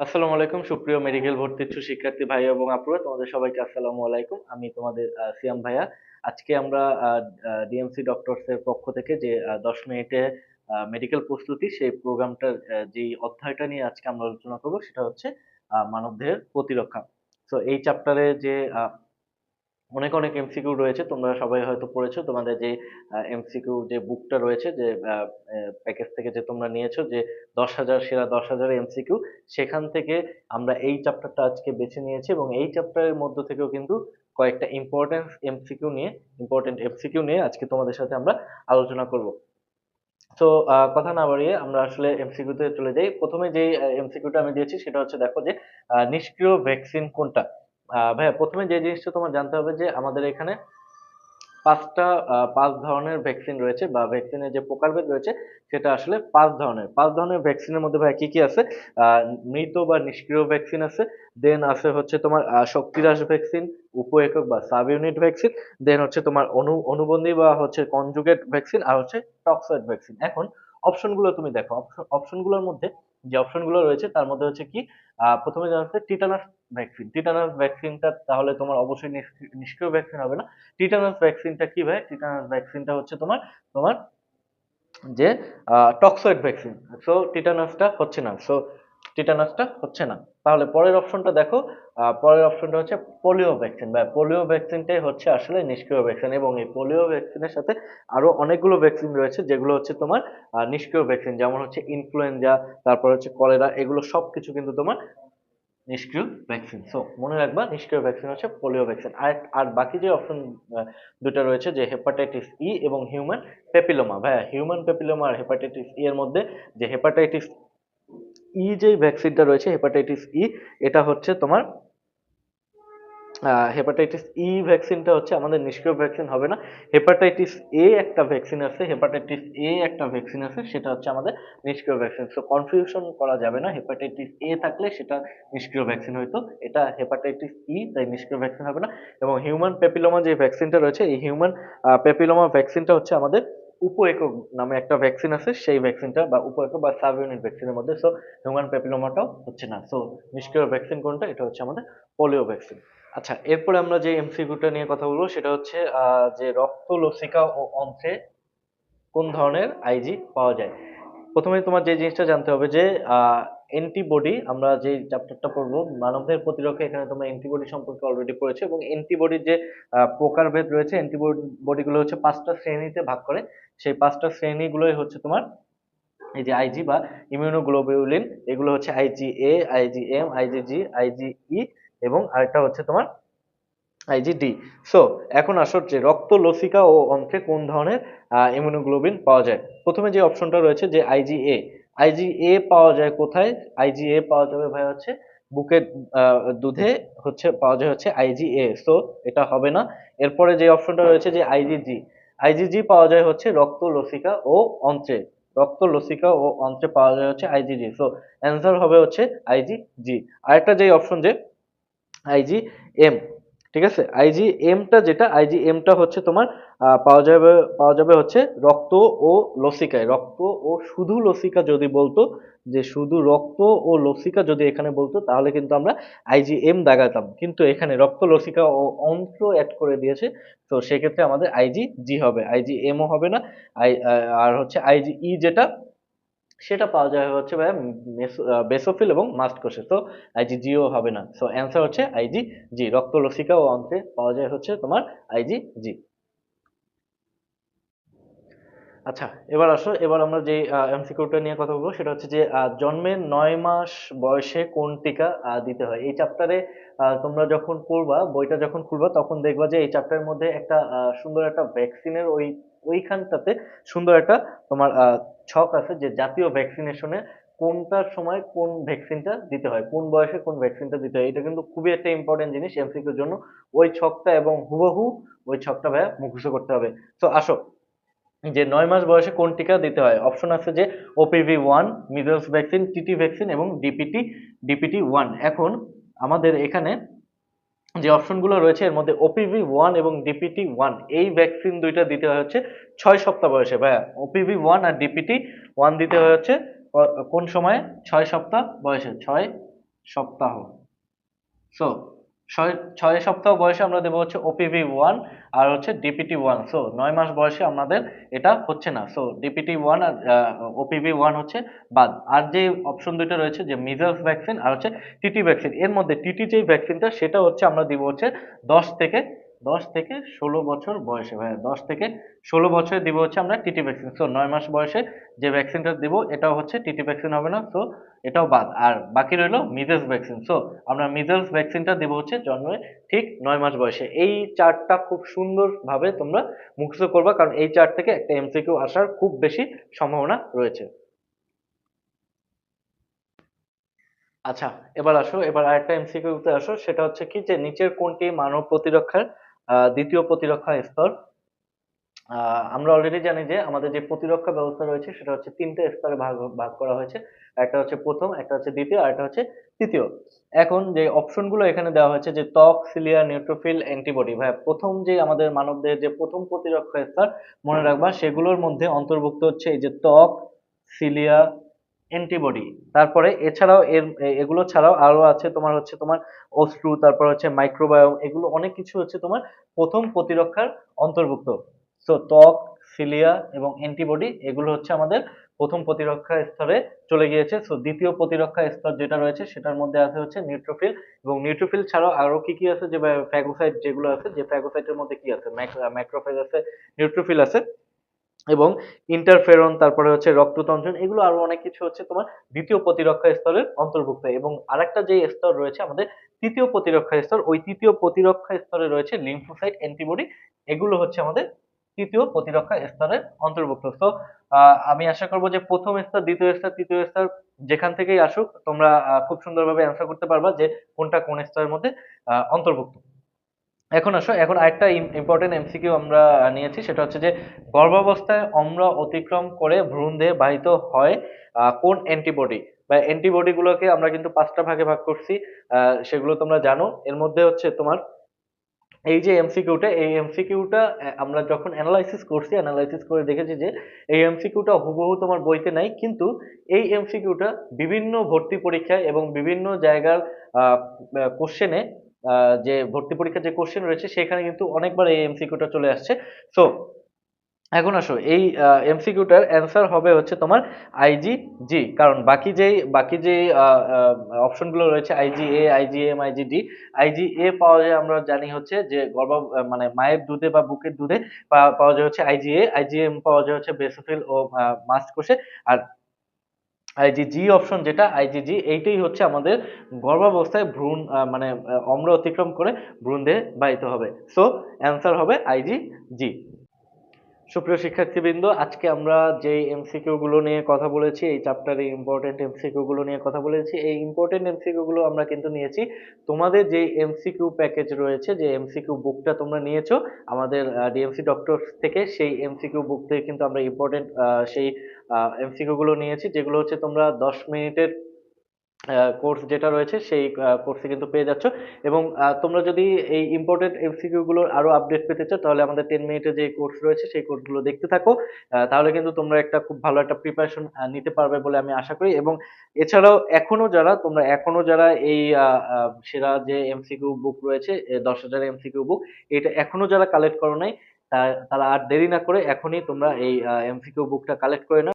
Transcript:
আসসালামু আলাইকুম, সুপ্রিয় মেডিকেল ভর্তি ইচ্ছু শিক্ষার্থী ভাই এবং আপুরা, তোমাদের সবাইকে আসসালামু আলাইকুম। আমি তোমাদের সিয়াম ভাইয়া। আজকে আমরা ডিএমসি ডক্টরসের পক্ষ থেকে যে দশ মিনিটে মেডিকেল প্রস্তুতি, সেই প্রোগ্রামটার যে অধ্যায়টা নিয়ে আজকে আমরা আলোচনা করব, সেটা হচ্ছে মানবদেহের প্রতিরক্ষা। তো এই চ্যাপ্টারে যে অনেক অনেক এমসিকিউ রয়েছে, তোমরা সবাই হয়তো পড়েছো। তোমাদের যে এমসিকিউ যে বুকটা রয়েছে, যে প্যাকেজ থেকে যে তোমরা নিয়েছো, যে দশ হাজার, সেরা দশ হাজার এমসিকিউ সেখান থেকে আমরা এই চ্যাপ্টারটা আজকে বেছে নিয়েছি এবং এই চ্যাপ্টারের মধ্য থেকেও কিন্তু কয়েকটা ইম্পর্টেন্ট এমসিকিউ নিয়ে ইম্পর্টেন্ট এমসিকিউ নিয়ে আজকে তোমাদের সাথে আমরা আলোচনা করব। তো কথা না বাড়িয়ে আমরা আসলে এমসিকিউতে চলে যাই। প্রথমে যে এমসিকিউটা আমি দিয়েছি, সেটা হচ্ছে দেখো যে নিষ্ক্রিয় ভ্যাকসিন কোনটা? ভাইয়া প্রথমে যে জিনিসটা তোমার জানতে হবে যে আমাদের এখানে পাঁচটা পাঁচ ধরনের ভ্যাকসিন রয়েছে বা ভ্যাকসিনের যে প্রকারভেদ রয়েছে সেটা আসলে পাঁচ ধরনের। পাঁচ ধরনের ভ্যাকসিনের মধ্যে ভাই কি কি আছে? মৃত বা নিষ্ক্রিয় ভ্যাকসিন আছে দেন আছে হচ্ছে তোমার আহ, শক্তিরাশ ভ্যাকসিন উপ একক বা সাব ইউনিট ভ্যাকসিন দেন হচ্ছে তোমার অনু অনুবন্ধী বা হচ্ছে কনজুগেট ভ্যাকসিন আর হচ্ছে টক্সয়েড ভ্যাকসিন এখন অপশনগুলো তুমি দেখো। অপশনগুলোর মধ্যে যে অপশনগুলো রয়েছে তার মধ্যে হচ্ছে কি? প্রথমে জানা যাচ্ছে টিটানাস ভ্যাকসিন টিটানাস ভ্যাকসিনটা তাহলে তোমার অবশ্যই নিষ্ক্রি- নিষ্ক্রিয় ভ্যাকসিন হবে না। টিটানাস ভ্যাকসিনটা কি ভাই? টিটানাস ভ্যাকসিনটা হচ্ছে তোমার তোমার যে টক্সয়েড ভ্যাকসিন সো টিটানাসটা হচ্ছে না। সো টিটানাসটা হচ্ছে না। তাহলে পরের অপশনটা দেখো। পরের অপশনটা হচ্ছে পোলিও ভ্যাকসিন বা পোলিও ভ্যাকসিনটাই হচ্ছে আসলে নিষ্ক্রিয় ভ্যাকসিন এবং এই পোলিও ভ্যাকসিনের সাথে আরও অনেকগুলো ভ্যাকসিন রয়েছে, যেগুলো হচ্ছে তোমার নিষ্ক্রিয় ভ্যাকসিন যেমন হচ্ছে ইনফ্লুয়েঞ্জা তারপর হচ্ছে কলেরা এগুলো সব কিছু কিন্তু তোমার নিষ্ক্রিয় ভ্যাকসিন সো মনে রাখবা, নিষ্ক্রিয় ভ্যাকসিন হচ্ছে পোলিও ভ্যাকসিন আর আর বাকি যে অপশন দুটো রয়েছে, যে হেপাটাইটিস ই এবং হিউম্যান পেপিলোমা ভাইয়া হিউম্যান পেপিলোমা আর হেপাটাইটিস ই এর মধ্যে যে হেপাটাইটিস ই যে ভ্যাকসিনটা রয়েছে হেপাটাইটিস ই এটা হচ্ছে তোমার হেপাটাইটিস ই ভ্যাকসিনটা হচ্ছে আমাদের নিষ্ক্রিয় ভ্যাকসিন হবে না। হেপাটাইটিস এ একটা ভ্যাকসিন আছে হেপাটাইটিস এ একটা ভ্যাকসিন আছে, সেটা হচ্ছে আমাদের নিষ্ক্রিয় ভ্যাকসিন সো কনফিউশন করা যাবে না হেপাটাইটিস এ থাকলে সেটা নিষ্ক্রিয় ভ্যাকসিন হইতো। এটা হেপাটাইটিস ই তাই নিষ্ক্রিয় ভ্যাকসিন হবে না। এবং হিউম্যান পেপিলোমা যে ভ্যাকসিনটা রয়েছে, এই হিউম্যান পেপিলোমা ভ্যাকসিনটা হচ্ছে আমাদের উপ একক নামে একটা ভ্যাকসিন আছে, সেই ভ্যাকসিনটা বা উপ একক বা সাব ইউনিট ভ্যাকসিনের মধ্যে। সো হিউম্যান পেপিলোমাটাও হচ্ছে না। সো নিষ্ক্রিয় ভ্যাকসিন কোনটা? এটা হচ্ছে আমাদের পোলিও ভ্যাকসিন আচ্ছা এরপরে আমরা যে এমসিকিউটা নিয়ে কথা বলব সেটা হচ্ছে যে রক্ত, লসিকা ও অন্ত্রে কোন ধরনের আইজি পাওয়া যায়? প্রথমে তোমার যে জিনিসটা জানতে হবে যে অ্যান্টিবডি আমরা যে চ্যাপ্টারটা পড়ব মানবদের প্রতিরক্ষা এখানে তোমরা অ্যান্টিবডি সম্পর্কে অলরেডি পড়েছো এবং অ্যান্টিবডির যে প্রকারভেদ রয়েছে অ্যান্টিবডি গুলো হচ্ছে পাঁচটা শ্রেণীতে ভাগ করে। সেই পাঁচটা শ্রেণীগুলোই হচ্ছে তোমার এই যে আইজি বা ইমিউনোগ্লোবিউলিন এগুলো হচ্ছে IgA IgA IgM IgG IgE এবং আরেকটা হচ্ছে তোমার আইজিডি সো এখন আসো যে রক্ত, লসিকা ও অন্ত্রে কোন ধরনের ইমিউনোগ্লোবিন পাওয়া যায়? প্রথমে যে অপশনটা রয়েছে যে আইজিএ আইজিএ পাওয়া যায় কোথায়? আইজিএ পাওয়া যাবে ভাই হচ্ছে বুকের দুধে হচ্ছে, পাওয়া যায় হচ্ছে আইজিএ সো এটা হবে না। এরপরে যে অপশনটা রয়েছে যে আইজিজি আইজিজি পাওয়া যায় হচ্ছে রক্ত, লসিকা ও অন্ত্রে। রক্ত, লসিকা ও অন্ত্রে পাওয়া যায় হচ্ছে আইজিজি সো অ্যান্সার হবে হচ্ছে আইজিজি আরেকটা যে অপশন যে আইজি এম ঠিক আছে? আইজি এমটা যেটা আইজি এমটা হচ্ছে তোমার পাওয়া যাবে পাওয়া যাবে হচ্ছে রক্ত ও লসিকায়। রক্ত ও শুধু লসিকা যদি বলতো, যে শুধু রক্ত ও লসিকা যদি এখানে বলতো, তাহলে কিন্তু আমরা আইজিএম দাগাতাম। কিন্তু এখানে রক্ত, লসিকা ও অন্ত্র অ্যাড করে দিয়েছে, তো সেক্ষেত্রে আমাদের আইজি জি হবে। আইজি এমও হবে না, আই আর হচ্ছে আইজি ই যেটা সেটা পাওয়া যায় হচ্ছে মেসো- বেসোফিল এবং মাস্ট কোষে তো আইজি জিও হবে না। সো অ্যান্সার হচ্ছে আইজি জি রক্ত লসিকা ও অন্ত্রে পাওয়া যায় হচ্ছে তোমার আইজি জি আচ্ছা এবার আসো, এবার আমরা যে এমসিকিউটা নিয়ে কথা বলব, সেটা হচ্ছে যে জন্মের নয় মাস বয়সে কোন টিকা দিতে হয়? এই চ্যাপ্টারে তোমরা যখন পড়বা, বইটা যখন খুলবা, তখন দেখবা যে এই চ্যাপ্টারের মধ্যে একটা সুন্দর একটা ভ্যাকসিনের ওই, ওইখানটাতে সুন্দর একটা তোমার ছক আছে যে জাতীয় ভ্যাকসিনেশনে কোনটার সময় কোন ভ্যাকসিনটা দিতে হয়, কোন বয়সে কোন ভ্যাকসিনটা দিতে হয়, এটা কিন্তু খুবই একটা ইম্পর্টেন্ট জিনিস এমসিকিউর জন্য। ওই ছকটা এবং হুবহু ওই ছকটা ভাইয়া মুখস্থ করতে হবে। তো আসো। যে নয় মাস বয়সে কোন টিকা দিতে হয়? অপশন আছে যে OPV one measles vaccine TT vaccine এবং ডিপিটি ডিপিটি ওয়ান এখন আমাদের এখানে যে অপশনগুলো রয়েছে, এর মধ্যে ওপিভি ওয়ান এবং ডিপিটি ওয়ান এই ভ্যাকসিন দুইটা দিতে হয় হচ্ছে ছয় সপ্তাহ বয়সে। ভাইয়া ওপিভি ওয়ান আর ডিপিটি ওয়ান দিতে হয় হচ্ছে কোন সময়ে? ছয় সপ্তাহ বয়সে, ছয় সপ্তাহ। সো ছয় সপ্তাহ বয়সে আমরা দেবো হচ্ছে ওপিভি ওয়ান আর হচ্ছে ডিপিটি ওয়ান সো নয় মাস বয়সে আমাদের এটা হচ্ছে না সো ডিপিটি ওয়ান আর ওপিভি ওয়ান হচ্ছে বাদ। আর যে অপশন দুইটা রয়েছে, যে মিজলস ভ্যাকসিন আর হচ্ছে টিটি ভ্যাকসিন এর মধ্যে টিটি যেই ভ্যাকসিনটা সেটা হচ্ছে আমরা দিব হচ্ছে দশ থেকে দশ থেকে ষোলো বছর বয়সে, ভাইয়া, দশ থেকে ষোলো বছরে দিব হচ্ছে আমরা টিটি ভ্যাকসিন সো নয় মাস বয়সে যে ভ্যাকসিনটা দিব, এটাও হচ্ছে টিটি ভ্যাকসিন হবে না। সো এটাও বাদ। আর বাকি রইল মিজেলস ভ্যাকসিন সো আমরা মিজেলস ভ্যাকসিনটা দিব হচ্ছে জন্মের ঠিক নয় মাস বয়সে। এই চার্টটা খুব সুন্দরভাবে তোমরা মুখস্থ করবা, কারণ এই চার্ট থেকে একটা এমসিকিউ আসার খুব বেশি সম্ভাবনা রয়েছে। আচ্ছা এবার আসো, এবার আরেকটা এমসিকিউতে আসো। সেটা হচ্ছে কি যে নিচের কোনটি মানব প্রতিরক্ষার দ্বিতীয় প্রতিরক্ষা স্তর। আমরা অলরেডি জানি যে আমাদের যে প্রতিরক্ষা ব্যবস্থা রয়েছে সেটা হচ্ছে তিনটে স্তরে ভাগ ভাগ করা হয়েছে। একটা হচ্ছে প্রথম, একটা হচ্ছে দ্বিতীয়, আর একটা হচ্ছে তৃতীয়। এখন যে অপশনগুলো এখানে দেওয়া হয়েছে যে ত্বক সিলিয়া নিউট্রোফিল অ্যান্টিবডি ভাই প্রথম যে আমাদের মানবদের যে প্রথম প্রতিরক্ষা স্তর মনে রাখবা, সেগুলোর মধ্যে অন্তর্ভুক্ত হচ্ছে এই যে ত্বক সিলিয়া অ্যান্টিবডি তারপরে এছাড়াও এর এগুলো ছাড়াও আরও আছে তোমার হচ্ছে তোমার অশ্রু, তারপর হচ্ছে মাইক্রোবায়োম এগুলো অনেক কিছু হচ্ছে তোমার প্রথম প্রতিরক্ষার অন্তর্ভুক্ত। তো ত্বক সিলিয়া এবং অ্যান্টিবডি এগুলো হচ্ছে আমাদের প্রথম প্রতিরক্ষা স্তরে চলে গিয়েছে। সো দ্বিতীয় প্রতিরক্ষা স্তর যেটা রয়েছে সেটার মধ্যে আছে হচ্ছে নিউট্রোফিল এবং নিউট্রোফিল ছাড়াও আরও কি কি আছে? যে ফ্যাগোসাইট যেগুলো আছে, যে ফ্যাগোসাইটের মধ্যে কি আছে? ম্যাক্রোফেজ আছে নিউট্রোফিল আছে। এবং ইন্টারফেরন তারপরে হচ্ছে রক্ততঞ্চন এগুলো আরও অনেক কিছু হচ্ছে তোমার দ্বিতীয় প্রতিরক্ষা স্তরের অন্তর্ভুক্ত। এবং আরেকটা যে স্তর রয়েছে আমাদের তৃতীয় প্রতিরক্ষা স্তর, ওই তৃতীয় প্রতিরক্ষা স্তরে রয়েছে লিম্ফোসাইট অ্যান্টিবডি এগুলো হচ্ছে আমাদের তৃতীয় প্রতিরক্ষা স্তরের অন্তর্ভুক্ত। তো আমি আশা করব যে প্রথম স্তর, দ্বিতীয় স্তর, তৃতীয় স্তর যেখান থেকেই আসুক, তোমরা খুব সুন্দরভাবে অ্যান্সার করতে পারবা যে কোনটা কোন স্তরের মধ্যে অন্তর্ভুক্ত। এখন আসো, এখন আরেকটা ইম্পর্টেন্ট এমসিকিউ আমরা নিয়েছি, সেটা হচ্ছে যে গর্ভাবস্থায় অম্ল অতিক্রম করে ভ্রূণ দেহে বাহিত হয় কোন অ্যান্টিবডি বা অ্যান্টিবডি গুলোকে আমরা কিন্তু পাঁচটা ভাগে ভাগ করছি সেগুলো তোমরা জানো। এর মধ্যে হচ্ছে তোমার এই যে এমসিকিউটা এই এমসিকিউটা আমরা যখন অ্যানালাইসিস করছি অ্যানালাইসিস করে দেখেছি যে এই এমসিকিউটা হুবহু তোমার বইতে নাই, কিন্তু এই এমসিকিউটা বিভিন্ন ভর্তি পরীক্ষায় এবং বিভিন্ন জায়গার কোশ্চেনে যে ভর্তি পরীক্ষার যে কোশ্চেন রয়েছে, সেখানে কিন্তু অনেকবার এই এমসিকিউটা চলে আসছে। সো এখন আসো, এই এমসিকিউটার অ্যান্সার হবে হচ্ছে তোমার আইজি জি কারণ বাকি যেই বাকি যেই অপশনগুলো রয়েছে আইজি এ IG M IG D IG এ পাওয়া যায় আমরা জানি হচ্ছে যে গর্ভ মানে মায়ের দুধে বা বুকের দুধে পাওয়া যায় হচ্ছে আইজি এ আইজি এম পাওয়া যায় হচ্ছে বেসোফিল ও মাস্ট কোষে। আর আইজি জি অপশন যেটা আইজিজি এইটাই হচ্ছে আমাদের গর্ভাবস্থায় ভ্রূণ মানে অম্ল অতিক্রম করে ভ্রূণ দেহে বাহিত হবে। সো অ্যান্সার হবে আইজি জি সুপ্রিয় শিক্ষার্থীবৃন্দ, আজকে আমরা যে এমসিকিউ গুলো নিয়ে কথা বলেছি, এই চ্যাপ্টারে ইম্পর্টেন্ট এমসিকিউ গুলো নিয়ে কথা বলেছি। এই ইম্পর্টেন্ট এমসিকিউ গুলো আমরা কিন্তু নিয়েছি। তোমাদের যে এমসিকিউ প্যাকেজ রয়েছে, যে এমসিকিউ বুকটা তোমরা নিয়েছো, আমাদের ডিএমসি ডক্টর থেকে সেই এমসিকিউ বুক থেকে কিন্তু আমরা ইম্পর্টেন্ট সেই এমসিকিউ গুলো নিয়েছি, যেগুলো হচ্ছে তোমরা দশ মিনিটের কোর্স যেটা রয়েছে সেই কোর্সে কিন্তু পেয়ে যাচ্ছ। এবং তোমরা যদি এই ইম্পর্টেন্ট এমসিকিউ গুলোর আরও আপডেট পেতে চাও, তাহলে আমাদের টেন মিনিটের যে কোর্স রয়েছে, সেই কোর্সগুলো দেখতে থাকো। তাহলে কিন্তু তোমরা একটা খুব ভালো একটা প্রিপারেশন নিতে পারবে বলে আমি আশা করি। এবং এছাড়াও এখনও যারা, তোমরা এখনও যারা এই সেরা যে এমসিকিউ বুক রয়েছে দশ হাজার এমসিকিউ বুক এটা এখনও যারা কালেক্ট করো নাই তারা আর দেরি না করে এখনই তোমরা এই এমসিকিউ বুকটা কালেক্ট করে নাও।